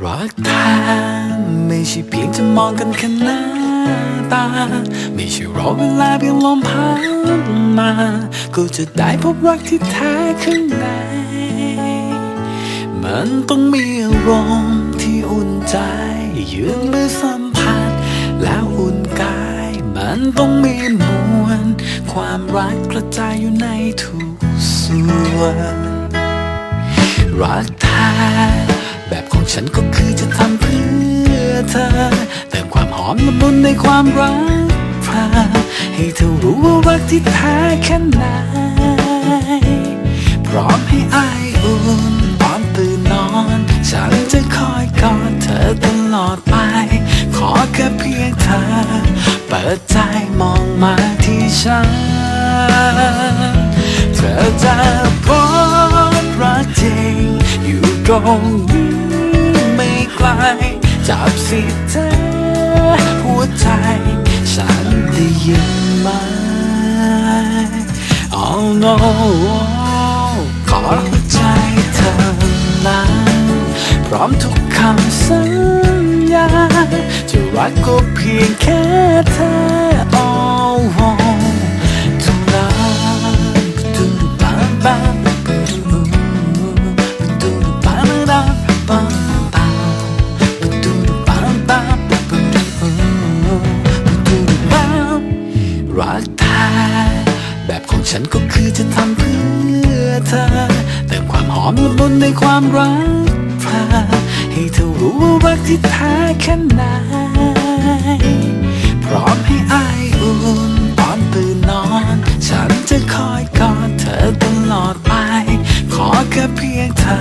รักแท้ไม่ใช่เพียงจะมองกันแค่หน้าตา ไม่ใช่รอเวลาเพียงลมพัดมา ก็จะได้พบรักที่แท้ข้างในมันต้องมีอารมณ์ที่อุ่นใจ ยืนมือสัมผัสแล้วอุ่นกาย มันต้องมีมวลความรักกระจายอยู่ในทุกส่วนรักแท้ ฉันก็คือจะทำเพื่อเธอ เติมความหอมละมุนในความรักเธอให้เธอรู้ว่ารักที่แท้แค่ไหน พร้อมให้อายอุ่นตอนตื่นนอน ฉันจะคอยกอดเธอตลอดไป ขอแค่เพียงเธอ เปิดใจมองมาที่ฉัน เธอจะพบรักจริงอยู่ตรงนี้ ไม่ไกลจับสิเธอหัวใจ ฉันได้ยินไหม Oh no ขอหัวใจเธอนั้นพร้อมทุกคำสัญญาจะรักก็เพียงแค่เธอ Oh เท่านั้นดูบาบา แท้แบบของฉันก็คือจะทำเพื่อเธอ เติมความหอมละมุนในความรักเธอ ให้เธอรู้ว่ารักที่แท้แค่ไหน พร้อมให้อายอุ่นตอนตื่นนอน ฉันจะคอยกอดเธอตลอดไป ขอแค่เพียงเธอ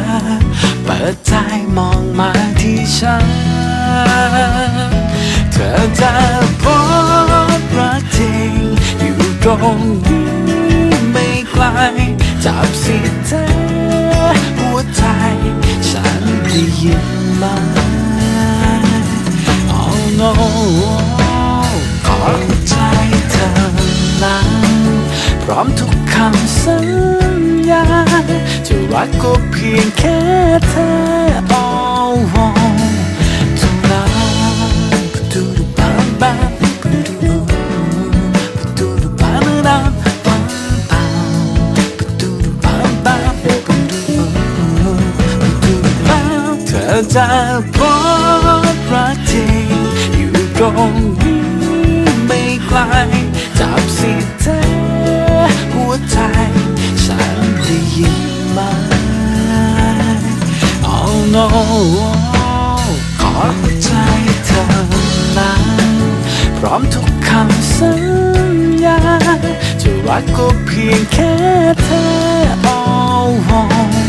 เปิดใจมองมาที่ฉัน องนี้ไม่ไกลจับสิเธอหัวใจ ฉันได้ยินไหม Oh no ขอหัวใจเธอนั้นพร้อมทุกคำสัญญาจะรักก็เพียงแค่เธอ จะพบรักจริงอยู่ตรงนี้ไม่ไกลจับสิเธอหัวใจ ฉันได้ยินไหม Oh no ขอหัวใจเธอนั้นพร้อมทุกคำสัญญาจะรักก็เพียงแค่เธอ Oh